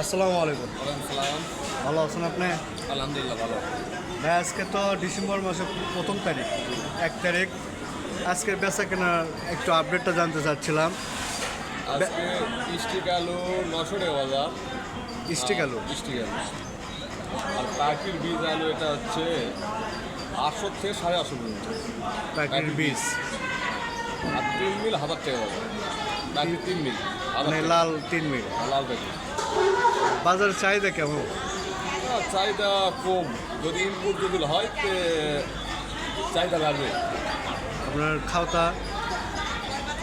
আসসালামু আলাইকুম। ভালো আছেন আপনি? আলহামদুলিল্লাহ ভালো। ভাই আজকে তো ডিসেম্বর মাসের প্রথম তারিখ এক তারিখ। আজকের বেচা কেনার একটু আপডেটটা জানতে চাচ্ছিলাম। স্টিক আলু নশো টাকা বাজার। স্টিক আলু? স্টিক আলু। আর পাখির বীজ আলু এটা হচ্ছে আটশো থেকে সাড়ে আটশো পর্যন্ত। প্যাকেট বীজ। আর তিন মিল হাজার টাকা বাজার। পাখির তিন মিল মানে লাল তিন মিল? লাল প্যাকেট বাজারের চাহিদা কেমন? চাহিদা কম। যদি ইনপুট যদি হয় তে চাহিদা লাগবে আপনার খাওতা?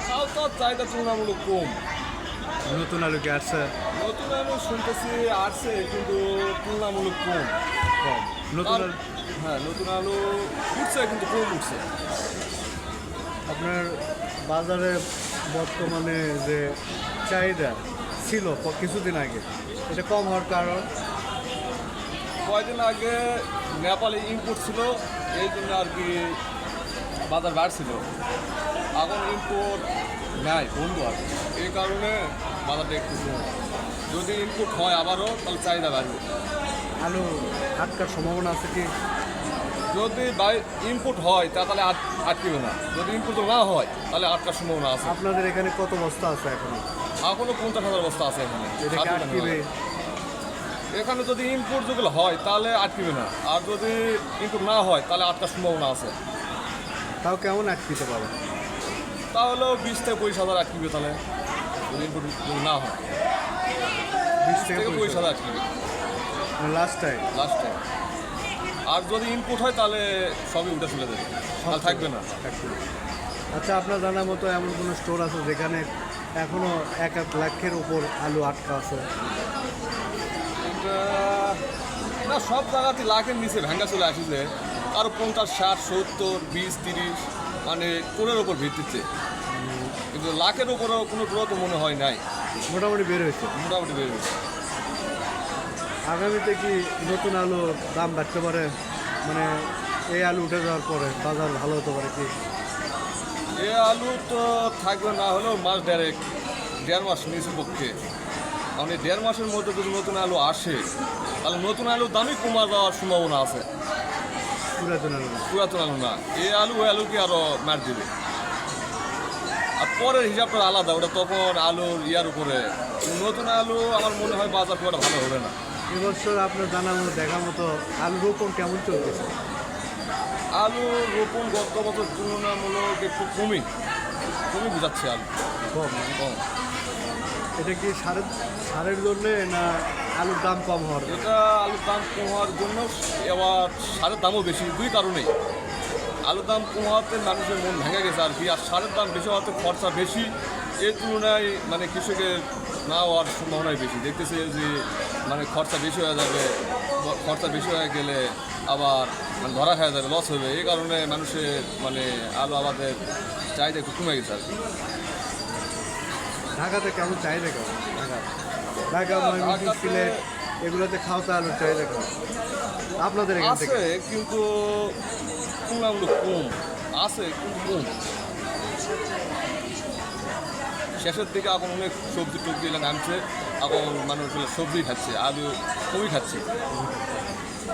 তাও তো চাহিদা তুলনামূলক কম। নতুন আলু কি আসছে? নতুন আলু শুনতেছি আসছে কিন্তু তুলনামূলক কম। কম। নতুন আলু? হ্যাঁ নতুন আলু উঠছে কিন্তু কম উঠছে। আপনার বাজারে বর্তমানে যে চাহিদা ছিল কিছুদিন আগে। এটা কম হওয়ার কারণ। কয়দিন আগে নেপালে ইম্পোর্ট ছিল এই জন্য আর কি বাজার বাড়ছিল। এখন ইম্পোর্ট নাই বন্ধু আর। এই কারণে বাজারটা একটু যদি ইনপুট হয় আবারও তাহলে চাহিদা বাড়বে। আলু আটকার সম্ভাবনা আছে কি? যদি বাই ইনপুট হয় তা তাহলে আট আটকিবে না। যদি ইনপুট না হয় তাহলে আটকার সম্ভাবনা আছে। আপনাদের এখানে কত বস্তা আছে এখনও? এখনও পঞ্চাশ হাজার বস্তা আছে এখানে। এখানে যদি ইনপুট যেগুলো হয় তাহলে আটকিবে না। আর যদি ইনপুট না হয় তাহলে আটকার সম্ভাবনা আছে। তাও কেমন আটকিতে পারে তাহলেও বিশ থেকে পঁচিশ হাজার আটকিবে তাহলে যদি ইনপুট না হয়। বিশ থেকে পঁচিশ হাজার আটকিবে। লাস্ট টাইম লাস্টে আর যদি ইনপুট হয় তাহলে সবই উঠে চলে যাবে। থাকবে না। আচ্ছা আপনার জানার মতো এমন কোনো স্টোর আছে যেখানে এখনও এক এক লাখের উপর আলু আটকা আছে। এটা না সব জায়গাতে লাখের নিচে ভেঙ্গা চলে আসিছে। আর পঞ্চাশ ষাট সত্তর বিশ তিরিশ মানে কোনের ওপর ভিত্তিতে? কিন্তু লাখের ওপরেও কোনো গ্রোথ মনে হয় নাই। মোটামুটি বের হয়েছে। মোটামুটি বের হয়েছে। আগামীতে কি নতুন আলু দাম বাড়তে পারে? মানে এই আলু উঠে যাওয়ার পরে বাজার ভালো হতে পারে কি? এ আলু তো থাকবে না হলেও মাস ডাইরেক্ট দেড় মাস নিচের পক্ষে। কারণ এই দেড় মাসের মধ্যে যদি নতুন আলু আসে তাহলে নতুন আলু দামই কমা যাওয়ার সম্ভাবনা আছে। পুরাতন আলু। পুরাতন আলু না। এই আলু ওই আলুকে আরও মার দিবে। আর পরের হিসাবটা আলাদা ওটা তখন আলুর ইয়ার উপরে। নতুন আলু আমার মনে হয় বাজার খুব ভালো হবে না। এবছর আপনার জানার মতো দেখার মতো আলু রোপণ কেমন চলতেছে? আলু রোপণ গত বছর তুলনামূলক একটু কমই। কমই বুঝাচ্ছে আলু। কম কম। এটা কি সারের সারের জন্যে না আলুর দাম কম হওয়ার? এটা আলুর দাম কমার জন্য এবার সারের দামও বেশি দুই কারণেই। আলুর দাম কমাতে মানুষের মন ভেঙে গেছে আর কি আর সারের দাম বেশি হওয়াতে খরচা বেশি। এর তুলনায় মানে কৃষকের না হওয়ার সম্ভাবনাই বেশি। দেখতেছে যে মানে খরচা বেশি হয়ে যাবে খরচা বেশি হয়ে গেলে আবার মানে ধরা খাওয়া যাবে লস হবে। এই কারণে মানুষের মানে আলু আমাদের চাহিদা একটু কমে গেছে আর কি। ঢাকাতে কেমন চাহিদা কেমন? ঢাকা। ঢাকা ময়মনসিংহ সিলেট এগুলোতে খাওয়া আলুর চাহিদা কেমন? আপনাদের এখান থেকে? কিন্তু তুলনামূলক কম। আছে কিন্তু কম। শেষের দিকে এখন অনেক সবজি টবজি এলাকা নামছে এখন মানুষ সবজি খাচ্ছে আলু কমই খাচ্ছে।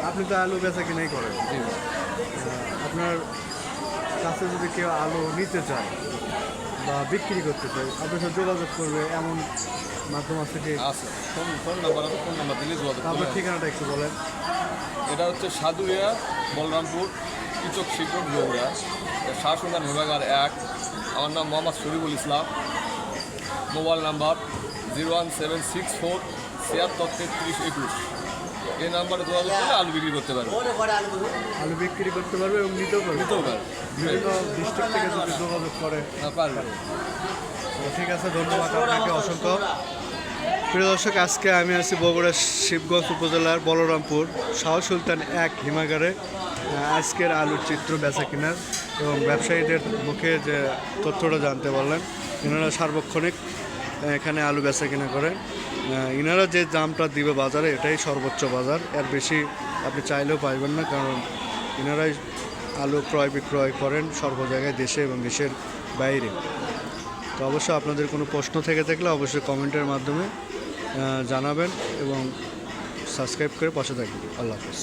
আপনি তো আলু বেচা কিনাই করেন। জি। আপনার কাছে যদি কেউ আলু নিতে চায় বা বিক্রি করতে চায় আপনার সাথে যোগাযোগ করবে এমন মাধ্যম আছে কি? আছে। ফোন ফোন নাম্বার আছে ফোন নাম্বার দিলে যোগাযোগ আপনার ঠিকানাটা একটু বলেন। এটা হচ্ছে সাধুরিয়া বলরামপুর কৃষক শিক্ষক বগুড়া। শাসনদান বিভাগার এক। আমার নাম Mohammad Shariful Islam. Mobile number zero one seven six four ছিয়াত্তর তেত্রিশ একুশ। এই নাম্বারে যোগাযোগ করলে আলু বিক্রি করতে পারবে। আলু বিক্রি। করতে পারবে এবং নিতেও পারবে। নিতেও পারবে। বিভিন্ন ডিস্ট্রিক্ট থেকে যদি যোগাযোগ করে। পারবে। ঠিক আছে ধন্যবাদ আপনাকে অসংখ্য। প্রিয় দর্শক আজকে আমি আছি বগুড়া শিবগঞ্জ উপজেলার বলরামপুর শাহ সুলতান এক হিমাগারে। আজকের আলুর চিত্র বেচা কেনার এবং ব্যবসায়ীদের মুখে যে তথ্যটা জানতে পারলেন এনারা সার্বক্ষণিক এখানে আলু বেচা কেনা করেন। ইনারা যে দামটা দিবে বাজারে, এটাই সর্বোচ্চ বাজার। এর বেশি আপনি চাইলেও পাইবেন না, কারণ ইনারাই আলু ক্রয়, বিক্রয় করেন সর্ব জায়গায় দেশে এবং দেশের বাইরে। তো অবশ্যই আপনাদের কোনো প্রশ্ন থেকে থাকলে অবশ্যই কমেন্টের মাধ্যমে জানাবেন এবং সাবস্ক্রাইব করে পাশে থাকবেন। আল্লাহ হাফিজ।